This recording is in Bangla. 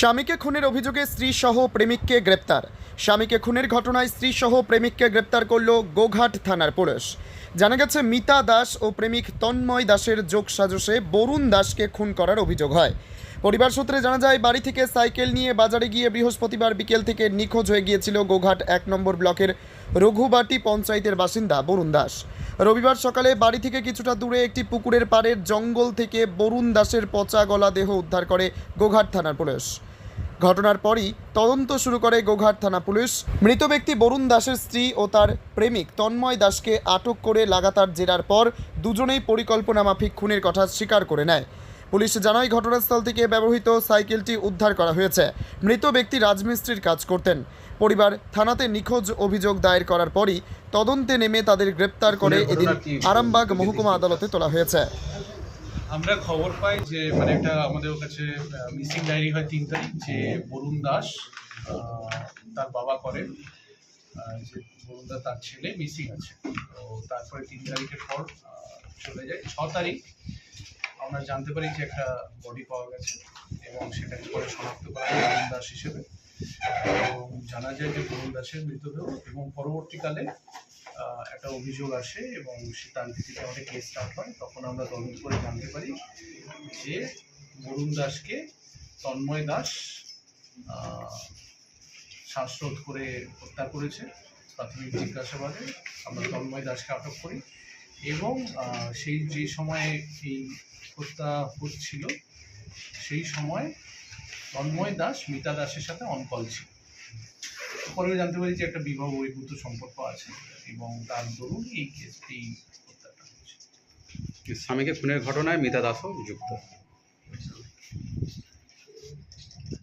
স্বামীকে খুনের অভিযোগে স্ত্রী সহ প্রেমিককে গ্রেপ্তার। স্বামীকে খুনের ঘটনায় স্ত্রী সহ প্রেমিককে গ্রেপ্তার করল গোঘাট থানার পুলিশ। জানা গেছে, মিতা দাস ও প্রেমিক তন্ময় দাসের যোগ সাজসে বরুণ দাসকে খুন করার অভিযোগ হয়। পরিবার সূত্রে জানা যায়, বাড়ি থেকে সাইকেল নিয়ে বাজারে গিয়ে বৃহস্পতিবার বিকেল থেকে নিখোঁজ হয়ে গিয়েছিল গোঘাট এক নম্বর ব্লকের রঘুবাটি পঞ্চায়েতের বাসিন্দা বরুণ দাস। রবিবার সকালে বাড়ি থেকে কিছুটা দূরে একটি পুকুরের পাড়ের জঙ্গল থেকে বরুণ দাসের পচা গলা দেহ উদ্ধার করে গোঘাট থানার পুলিশ। ঘটনার পরই তদন্ত শুরু করে গোঘাট থানা পুলিশ। মৃত ব্যক্তি বরুণ দাসের স্ত্রী ও তার প্রেমিক তন্ময় দাসকে আটক করে লাগাতার জেরার পর দুজনেই পরিকল্পনা মাফিক খুনের কথা স্বীকার করে নেয়। পুলিশ জানায় ঘটনাস্থল থেকে ব্যবহৃত সাইকেলটি উদ্ধার করা হয়েছে। মৃত ব্যক্তি রাজমিস্ত্রির কাজ করতেন। পরিবার থানাতে নিখোঁজ অভিযোগ দায়ের করার পরই তদন্তে নেমে তাদের গ্রেপ্তার করে এদিন আরামবাগ মহকুমা আদালতে তোলা হয়েছে। আমরা খবর পাই যে মানে একটা আমাদের কাছে মিসিং ডায়েরি হয় তিন তারিখ, যে বরুণ দাস তার বাবা করেন। যে বরুণ দাস তার ছেলে মিসিং আছে। তো তারপরে তিন তারিখের পর চলে যায়। ছ তারিখ, আমরা জানতে পারি যে একটা বডি পাওয়া গেছে এবং সেটাকে পরে শনাক্ত করা হয় বরুণ দাস হিসেবে। জানা যায় যে বরুণ দাসের মৃতদেহ এবং পরবর্তীকালে একটা অভিযোগ আসে এবং সে তার ভিত্তিতে আমাদের কেস স্টার্ট হয়, তখন আমরা তদন্ত করে জানতে পারি যে বরুণ দাসকে তন্ময় দাস শ্বাসরোধ করে হত্যা করেছে। প্রাথমিক জিজ্ঞাসাবাদে আমরা তন্ময় দাসকে আটক করি এবং সেই যে সময়ে এই হত্যা হচ্ছিল, সেই সময় তন্ময় দাস মিতা দাসের সাথে অনকল ছিল। পরে জানতে পারি যে একটা বিবাহ বহির্ভূত সম্পর্ক আছে এবং তার দরুন এই কেসটি স্বামীকে খুনের ঘটনায় মিতা দাসও যুক্ত।